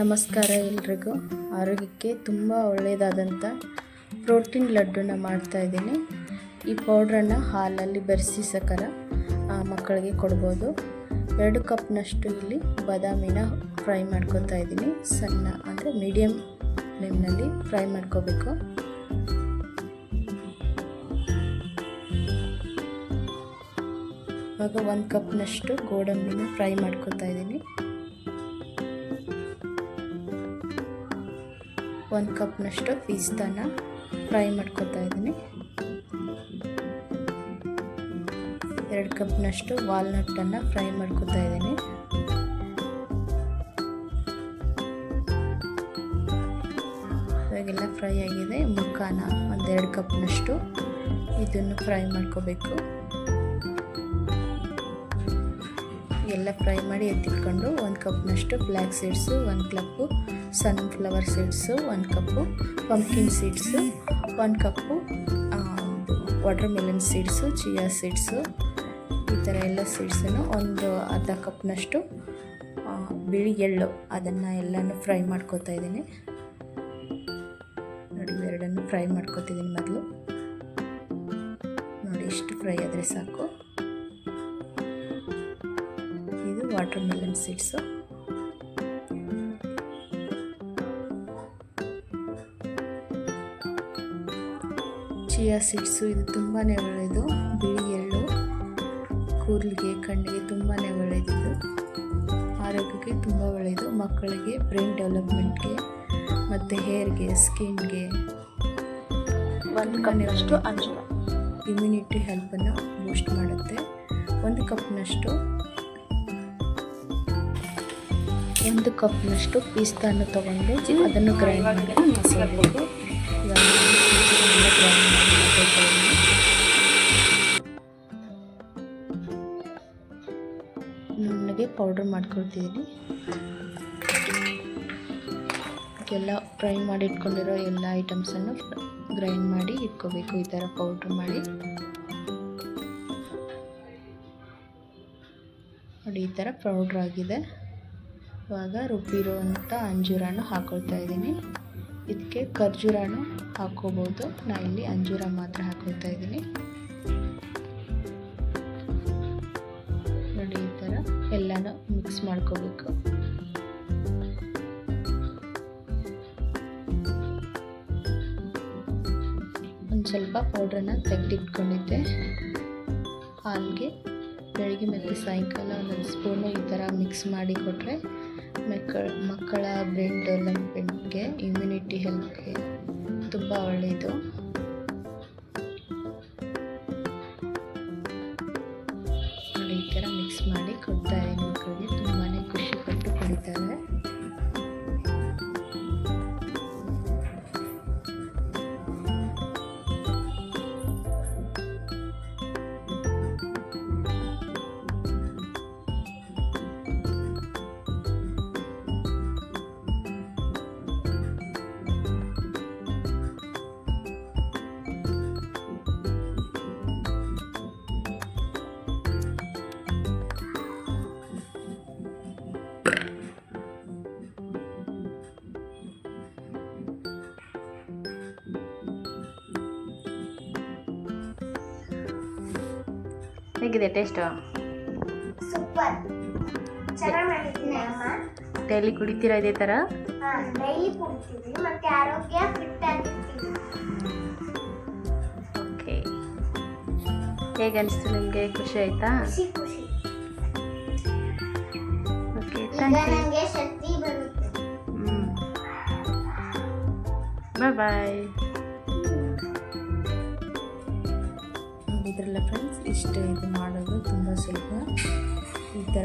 ನಮಸ್ಕಾರ ಎಲ್ರಿಗೂ. ಆರೋಗ್ಯಕ್ಕೆ ತುಂಬ ಒಳ್ಳೆಯದಾದಂಥ ಪ್ರೋಟೀನ್ ಲಡ್ಡುನ ಮಾಡ್ತಾಯಿದ್ದೀನಿ ಈ ಪೌಡ್ರನ್ನು ಹಾಲಲ್ಲಿ ಬೆರೆಸಿ ಸಕರ ಮಕ್ಕಳಿಗೆ ಕೊಡ್ಬೋದು. ಎರಡು ಕಪ್ನಷ್ಟು ಇಲ್ಲಿ ಬಾದಾಮಿನ ಫ್ರೈ ಮಾಡ್ಕೊತಾ ಇದ್ದೀನಿ. ಸಣ್ಣ ಅಂದರೆ ಮೀಡಿಯಮ್ ಫ್ಲೇಮ್ನಲ್ಲಿ ಫ್ರೈ ಮಾಡ್ಕೋಬೇಕು. ಇವಾಗ ಒಂದು ಕಪ್ನಷ್ಟು ಗೋಡಂಬಿನ ಫ್ರೈ ಮಾಡ್ಕೊತಾ ಇದ್ದೀನಿ. ಒಂದು ಕಪ್ನಷ್ಟು ಪಿಸ್ತಾನ ಫ್ರೈ ಮಾಡ್ಕೊತಾ ಇದ್ದೀನಿ. ಎರಡು ಕಪ್ನಷ್ಟು ವಾಲ್ನಟ್ಟನ್ನು ಫ್ರೈ ಮಾಡ್ಕೊತಾ ಇದ್ದೀನಿ. ಇವಾಗೆಲ್ಲ ಫ್ರೈ ಆಗಿದೆ. ಮುಖಾನ ಒಂದೆರಡು ಕಪ್ನಷ್ಟು ಇದನ್ನು ಫ್ರೈ ಮಾಡ್ಕೋಬೇಕು. ಎಲ್ಲ ಫ್ರೈ ಮಾಡಿ ಎತ್ತಿಟ್ಕೊಂಡು ಒಂದು ಕಪ್ನಷ್ಟು ಬ್ಲ್ಯಾಕ್ ಸೀಡ್ಸು, ಒಂದು ಕಪ್ಪು ಸನ್ಫ್ಲವರ್ ಸೀಡ್ಸು ಒಂದು ಕಪ್ಪು ಪಂಪ್ಕಿನ್ ಸೀಡ್ಸು ಒಂದು cup watermelon seeds chia seeds ಈ ಥರ ಎಲ್ಲ ಸೀಡ್ಸನ್ನು ಒಂದು ಅರ್ಧ ಕಪ್ನಷ್ಟು ಬಿಳಿ ಎಳ್ಳು ಅದನ್ನು ಎಲ್ಲನೂ ಫ್ರೈ ಮಾಡ್ಕೊತಾ ಇದ್ದೀನಿ. ನೋಡಿ ಎರಡನ್ನು ಫ್ರೈ ಮಾಡ್ಕೊತಿದ್ದೀನಿ ಮೊದಲು. ನೋಡಿ ಇಷ್ಟು ಫ್ರೈ ಆದರೆ ಸಾಕು. Watermelon seeds. ಚಿಯಾ ಸೀಡ್ಸು ಇದು ತುಂಬಾ ಒಳ್ಳೆಯದು. ಬಿಳಿ ಎಳ್ಳು ಕೂದಲಿಗೆ ಕಣ್ಣಿಗೆ ತುಂಬಾ ಒಳ್ಳೆಯದು ಆರೋಗ್ಯಕ್ಕೆ ತುಂಬ ಒಳ್ಳೆಯದು. ಮಕ್ಕಳಿಗೆ ಬ್ರೈನ್ ಡೆವಲಪ್ಮೆಂಟ್ಗೆ ಮತ್ತು ಹೇರ್ಗೆ ಸ್ಕಿನ್ಗೆ ಒಂದು ಕಣ್ಣಿನಷ್ಟು ಅಂಜು ಇಮ್ಯುನಿಟಿ ಹೆಲ್ಪನ್ನು ಬೂಸ್ಟ್ ಮಾಡುತ್ತೆ. ಒಂದು ಕಪ್ನಷ್ಟು ಒಂದು ಕಪ್ನಷ್ಟು ಪಿಸ್ತಾನ ತೊಗೊಂಡು ಅದನ್ನು ಗ್ರೈಂಡ್ ಮಾಡಿ ಮಸಾಲೆಗೆ ಗ್ರೈಂಡ್. ನುಣ್ಣಗೆ ಪೌಡ್ರ್ ಮಾಡ್ಕೊಳ್ತಿದ್ದೀನಿ. ಎಲ್ಲ ಫ್ರೈ ಮಾಡಿ ಇಟ್ಕೊಂಡಿರೋ ಎಲ್ಲ ಐಟಮ್ಸನ್ನು ಗ್ರೈಂಡ್ ಮಾಡಿ ಇಟ್ಕೋಬೇಕು ಈ ಥರ ಪೌಡ್ರ್ ಮಾಡಿ. ನೋಡಿ ಈ ಥರ ಪೌಡ್ರ್ ಆಗಿದೆ. ಇವಾಗ ರುಬ್ಬಿರುವಂಥ ಅಂಜೂರನ ಹಾಕೊಳ್ತಾ ಇದ್ದೀನಿ. ಇದಕ್ಕೆ ಖರ್ಜೂರನು ಹಾಕೋಬೋದು ನಾ ಇಲ್ಲಿ ಅಂಜೂರ ಮಾತ್ರ ಹಾಕೊಳ್ತಾ ಇದ್ದೀನಿ. ನೋಡಿ ಈ ಥರ ಎಲ್ಲನೂ ಮಿಕ್ಸ್ ಮಾಡ್ಕೋಬೇಕು. ಒಂದು ಸ್ವಲ್ಪ ಪೌಡ್ರನ್ನ ತೆಗೆದಿಟ್ಕೊಂಡಿದ್ದೆ. ಹಾಲಿಗೆ ಬೆಳಿಗ್ಗೆ ಮತ್ತು ಸಾಯಂಕಾಲ ಒಂದೊಂದು ಸ್ಪೂನು ಈ ಥರ ಮಿಕ್ಸ್ ಮಾಡಿ ಕೊಟ್ಟರೆ ಮಕ್ಕಳ ಮಕ್ಕಳ ಬ್ರೈನ್ ಡೆವಲಪ್ಮೆಂಟ್ಗೆ ಇಮ್ಯುನಿಟಿ ಹೆಲ್ತ್ಗೆ ತುಂಬ ಒಳ್ಳೆಯದು ಈ ಥರ ಮಿಕ್ಸ್ ಮಾಡಿ ಕೊಡ್ತಾ ಹೇಗಿದೆ ಟೇಸ್ಟು ಸೂಪರ್ ಚೆನ್ನಾಗಿ ಮಾಡಿದ್ದೀನಿ ಅಮ್ಮ. ಡೈಲಿ ಕುಡಿತೀರಾ ಇದೇ ಥರ ಹಾ ಡೈಲಿ ಕುಡ್ತೀವಿ. ಮತ್ತೆ ಆರೋಗ್ಯ ಫಿಟ್ ಆಗಿರ್ತೀವಿ ಓಕೆ ಹೇಗೆ ಅನಿಸ್ತು ನಿಮಗೆ? ಖುಷಿ ಆಯ್ತಾ? ಖುಷಿ ಖುಷಿ. ಓಕೆ ಥ್ಯಾಂಕ್ ಯು ನನಗೆ ಶಕ್ತಿ ಬರುತ್ತೆ. ಹ್ಞೂ ಬಾಯ್ ಬಾಯ್ ನೋಡಿದ್ರಲ್ಲ ಫ್ರೆಂಡ್ಸ್ ಇಷ್ಟೇ ಇದು ಮಾಡೋದು ತುಂಬ ಸುಲಭ. ಈ ಥರ